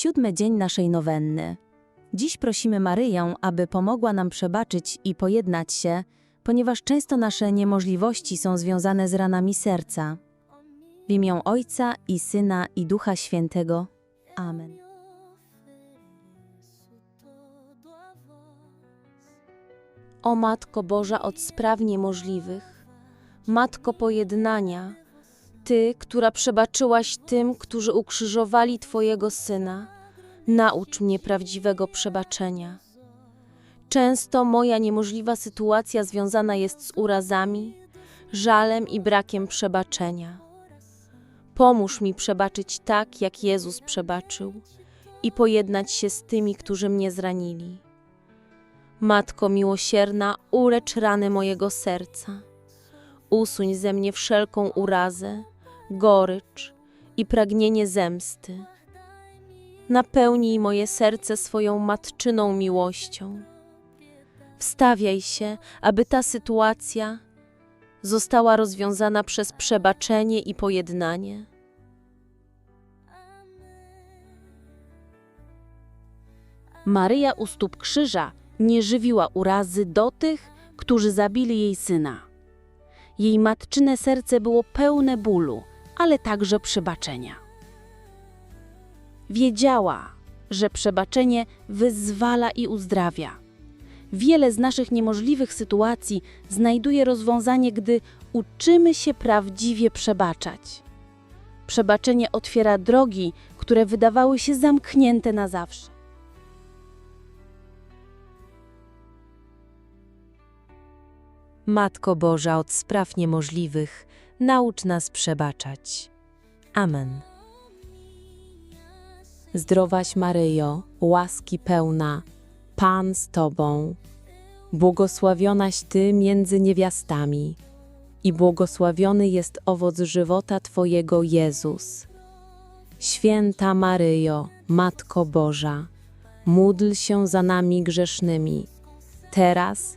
Siódmy dzień naszej nowenny. Dziś prosimy Maryję, aby pomogła nam przebaczyć i pojednać się, ponieważ często nasze niemożliwości są związane z ranami serca. W imię Ojca i Syna i Ducha Świętego. Amen. O Matko Boża od spraw niemożliwych, Matko pojednania, Ty, która przebaczyłaś tym, którzy ukrzyżowali Twojego Syna, naucz mnie prawdziwego przebaczenia. Często moja niemożliwa sytuacja związana jest z urazami, żalem i brakiem przebaczenia. Pomóż mi przebaczyć tak, jak Jezus przebaczył i pojednać się z tymi, którzy mnie zranili. Matko miłosierna, ulecz rany mojego serca. Usuń ze mnie wszelką urazę, gorycz i pragnienie zemsty. Napełnij moje serce swoją matczyną miłością. Wstawiaj się, aby ta sytuacja została rozwiązana przez przebaczenie i pojednanie. Maryja u stóp krzyża nie żywiła urazy do tych, którzy zabili jej syna. Jej matczyne serce było pełne bólu, ale także przebaczenia. Wiedziała, że przebaczenie wyzwala i uzdrawia. Wiele z naszych niemożliwych sytuacji znajduje rozwiązanie, gdy uczymy się prawdziwie przebaczać. Przebaczenie otwiera drogi, które wydawały się zamknięte na zawsze. Matko Boża od spraw niemożliwych, naucz nas przebaczać. Amen. Zdrowaś Maryjo, łaski pełna, Pan z Tobą, błogosławionaś Ty między niewiastami i błogosławiony jest owoc żywota Twojego Jezus. Święta Maryjo, Matko Boża, módl się za nami grzesznymi, teraz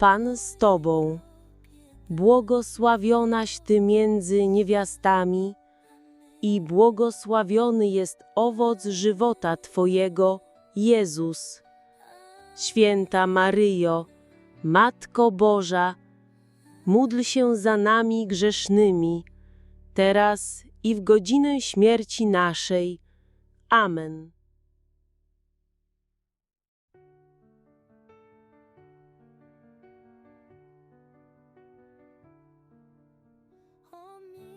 Pan z Tobą, błogosławionaś Ty między niewiastami i błogosławiony jest owoc żywota Twojego, Jezus. Święta Maryjo, Matko Boża, módl się za nami grzesznymi, teraz i w godzinę śmierci naszej. Amen. me.